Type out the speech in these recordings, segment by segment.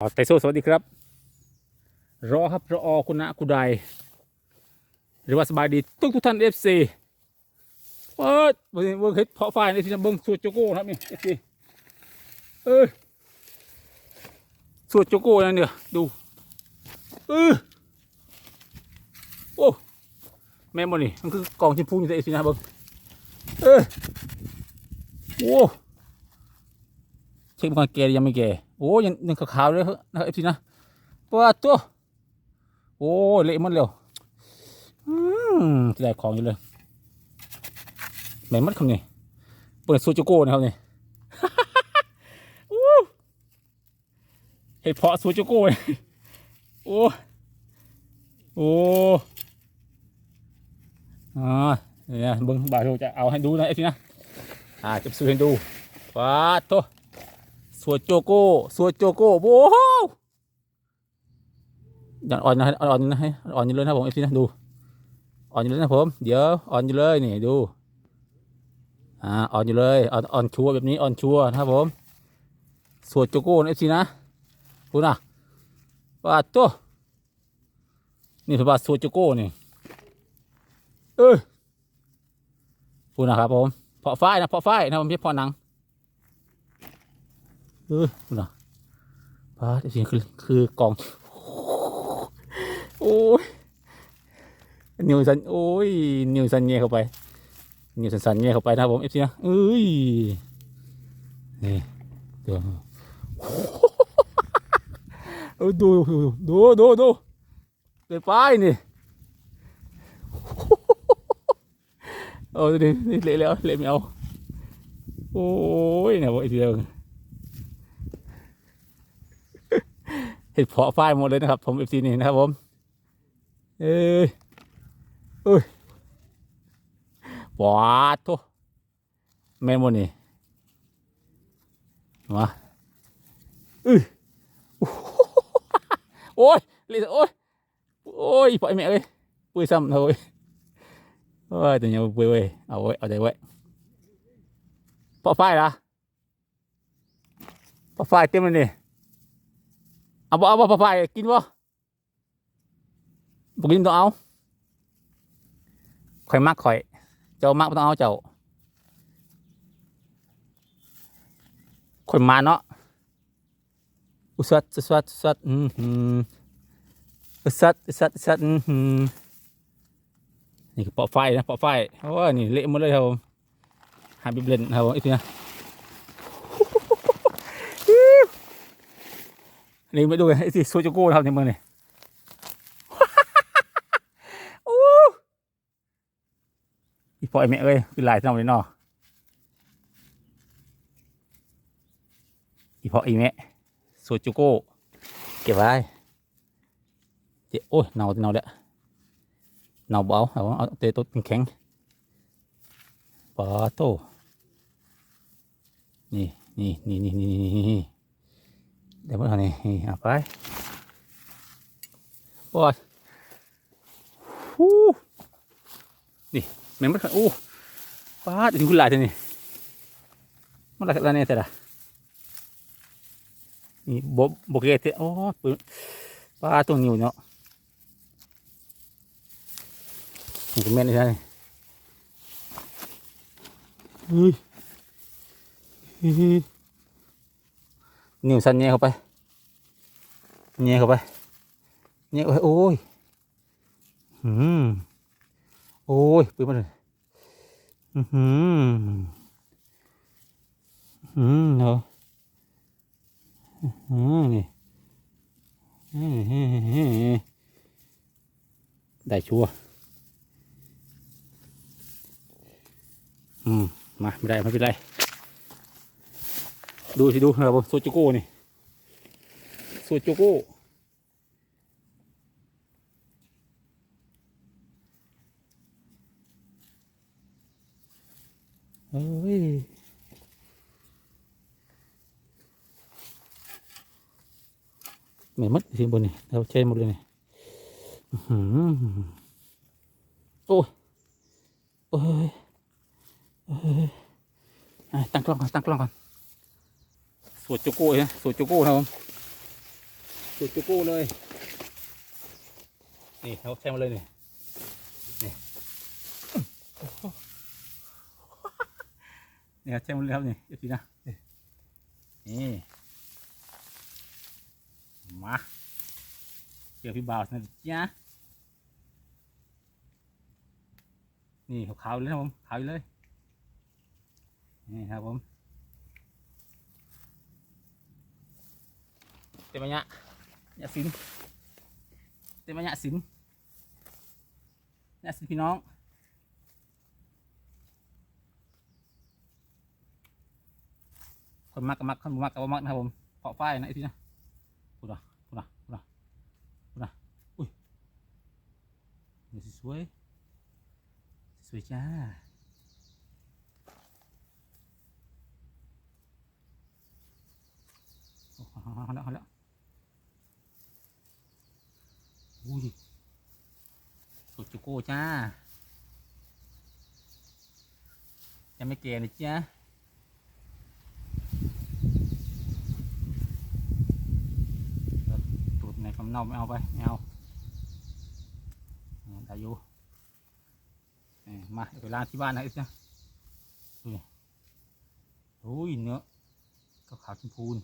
อ๋อไตโซสวัสดีครับ รอครับรอคุณนะคุณใดหรือว่าสบายดีทุกทุกท่านเอฟซีเปิดเบิ่งเฮ็ดเพาะไฟในที่นั่นเบิ่งสูตรโจโก้นะครับนี่เอฟซีเออสูตรโจโก้นั่นเนี่ยดูเออโอ้แม่นบ่นี่มันคือกองชิมพูอยู่ในเอฟซีนะเบิ่งเออโอ้เช็คมันก่อนแก่ยังไม่แก่ โอ้ยังยังขาวๆเลยเหรอนะครับเอฟซีนะว่าตัวโอ้เละมันเร็วอืมได้ของอยู่เลยแม่นมัดคำนี้เปิดซูจูโก้นะครับนี่อู้เห็ดเพาะซูจูโก้เลยโอ้โอ้อ่าเนี่ยเบิ้งบ่าวโจะเอาให้ดูนะไอ้ทีนะอ่าจะซื้อให้ดูว้าตสั วโจโก้สัวโจโก้โอ้โหอย่างอ่อนนะอ่อนนะให้อ่อนอยู่เลยนะผมเอฟซีนะดู อ่อนอยู่เลยนะผม เดี๋ยวอ่อนอยู่เลยนี่ดู อ่าอ่อนอยู่เลยอ่อนอ่อนชัวแบบนี้อ่อนชัวนะครับผมสวดโจโก้เอฟซีนะพูดนะว่าตัวนี่ถือว่าสวดโจโก้นี่เออพูดนะครับผมเพาะฝ้ายนะเพาะฝ้ายนะผมพียเพาะหนัง เออนะพาเอฟซีคือคือกล่อง โอ้ยนิวสันโอ้ยนิวสันเงี้ยเข้าไป นิวสันสันเงี้ยเข้าไปนะครับผมเอฟซีนะเอ้ยนี่ดูดูดูดูดูเกินไปนี่โอ้ดิเละแล้วเละไม่เอาโอ้ยเนี่ยบอกอีกทีเดียว เห็ดเพาะฝ้ายหมดเลยนะครับ ผมเอฟซีนี่นะครับผมเอ้ยเอ้ยว้าโตแม่นบ่นี่มาเอ้ยโอ้ยเลยโอ้ยโอ้ยปล่อยแม่เอ้ยปุ้ยซ้ำเถอะเว้ยโอ้ยแต่ยังปุ้ยเว้ยเอาไว้เอาใจไว้ปอไฟละปอไฟเต็มเลยนี่ เอาบ่เอาบ่ปอไฟกินบ่บกินต้องเอาข่อยมักข่อย เจ้ามักบ่ต้องเอาเจ้าข่อยมาเนาะอุสัดอุสัดอุสัดอืมอุสัดอุสัดอุสัดอืมนี่คือปอกไฟนะปอกไฟโอ้นี่เละหมดเลยครับผมหาบิบเลนครับผมอีกทีนะ นี่ไปดูไอ้สิโซจูโก้ทำในเมืองนี่โอีพอไอแม่เอ้ยคือลายเท่าเลยเนาะอีพ่อไอแม่โซจูโก้เก็บไว้เจ๊โอ้ยเน่าเน่าแล้วเน่าเบาเอาเอาเตะตัวแข็งปาโตนี่นี่นี่นี่นี่นี่ เดี๋ยวมาทำนี่นี่เอาไปโอ้ยฮู้นี่แมงมันโอ้ป้าดอยู่หลายเท่านี่มันหลายอะไรเนี่ยแต่ละนี่บบบเกตโอ้ปืนป้าตัวนิ้วเนาะนี่ก็แม่นเลยใช่เฮ้ยเฮ้ย นิ้วสั่นแง่เข้าไปแง่เข้าไปแง่เข้าไปโอ้ยอืมโอ้ยปืนมาเลยอือหืออืมเนาะอืมนี่ได้ชัวอืมมาไม่ได้ไม่เป็นไร ดูสิดูนะครับผมโซจูโก้นี่โซจูโก้เอ้ยไม่มัดสิบนนี่เราใช้หมดเลยนี่โอ้ยโอ้ยโอ้ยตั้งกล้องก่อนตั้งกล้องก่อน สวดโจโก้นะสวดโจโก้ครับผมจุดจุกู้เลย นี่เขาใช้มาเลยนี่นี่โอ้โหนี่ครับใช้มาเลยครับนี่เอฟซีนะนี่มาเจอพี่บ่าวนะจ๊ะนี่ขาวๆเลยนะผมขาวเลยนี่ครับผม เต็มยะยะสินเต็มยะสินยะสินพี่น้องคนมักก็มักคนบ่มักก็บ่มักนะครับผมเพาะฝ้ายนะไอ้ที่นะพูดนะพูดนะพูดนะพูดนะอุ้ยนี่สวยสวยจ้า โอ้เอาเอาเอาแล้วเอาแล้ว อุ้ยสดจุโก้จ้า ยังไม่เกณฑ์เลยจ้าตูดในคำน่าไม่เอาไปไม่เอาอาได้อยู่มาเวไปล้างที่บ้านนะอีกนะดูนี่โอ้ยเนื้อก็ขาวชมพูน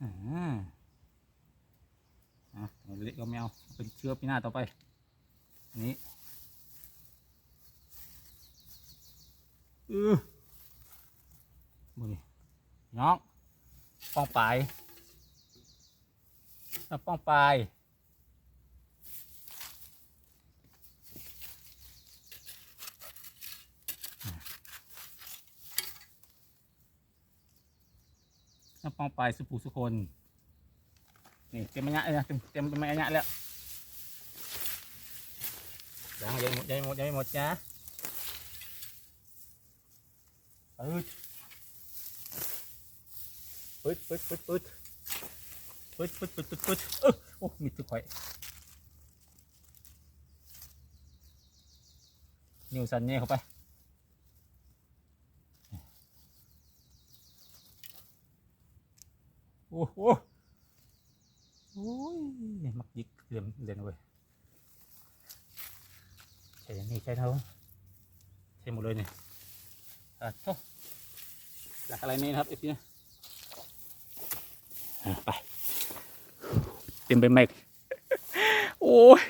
อ่า อะเละก็ไม่เอาเป็นเชื้อปีหน้าต่อไปนี้เออมือน้องป้องปลายป้องปลายน้ำป้องปลายสุภูสุคน นี่เต็มมันยะเลยนะเต็มเต็มมันยะแล้วยังยังหมดยังไใช่ย่างนี้ใช่เท่าใช่หมดเลยเนี่ยอะโถ่หลักอะไรนี่ครับเอฟซีนะอ่ไปเต็มไปหมโอ้ย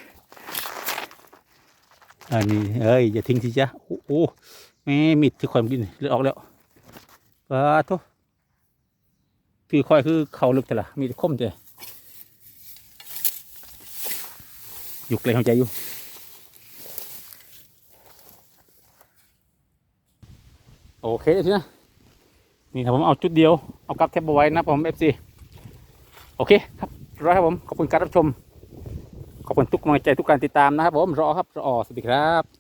อันนี้เอ้ยอย่าทิ้งสิจ๊ะโอ้โหแม่มิดที่คอยกินเลือออกแล้วปะโทุคือคอยคือเขาลึกแต่ละมีแต่คมแต่หยุกเลยเข้าใจอยู่ โอเคทีนะนี่ครับผมเอาจุดเดียวเอากับแทบเอาไว้นะผมเอฟซีโอเคครับรอครับผมขอบคุณการรับชม ขอบคุณทุกกำลังใจทุกการติดตามนะครับผมรอครับรอสวัสดีครับ